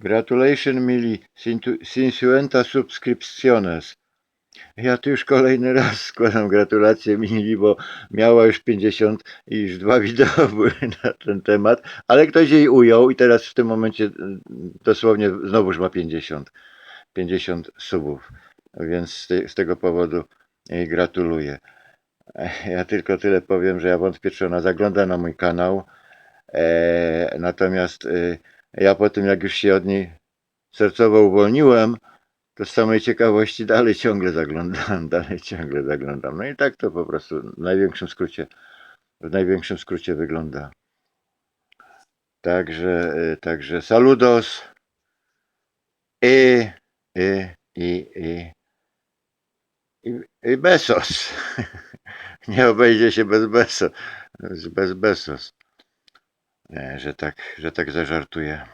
Gratulation mili cinquenta subscripciones. Ja tu już kolejny raz składam gratulacje Mili, bo miała już 50 i już dwa wideo były na ten temat, ale ktoś jej ujął i teraz w tym momencie y, dosłownie znowuż ma 50, 50 subów, więc z, te, z tego powodu jej gratuluję. Ech, Ja tylko tyle powiem, że ja wątpię, czy ona zagląda na mój kanał, e, natomiast y, ja po tym, jak już się od niej sercowo uwolniłem, to z samej ciekawości dalej ciągle zaglądam, dalej ciągle zaglądam. No i tak to po prostu w największym skrócie, w największym skrócie wygląda. Także, y, także saludos i, i, i, i, i, i besos. Nie obejdzie się bez besos, bez besos. Nie, że tak, że tak zażartuję.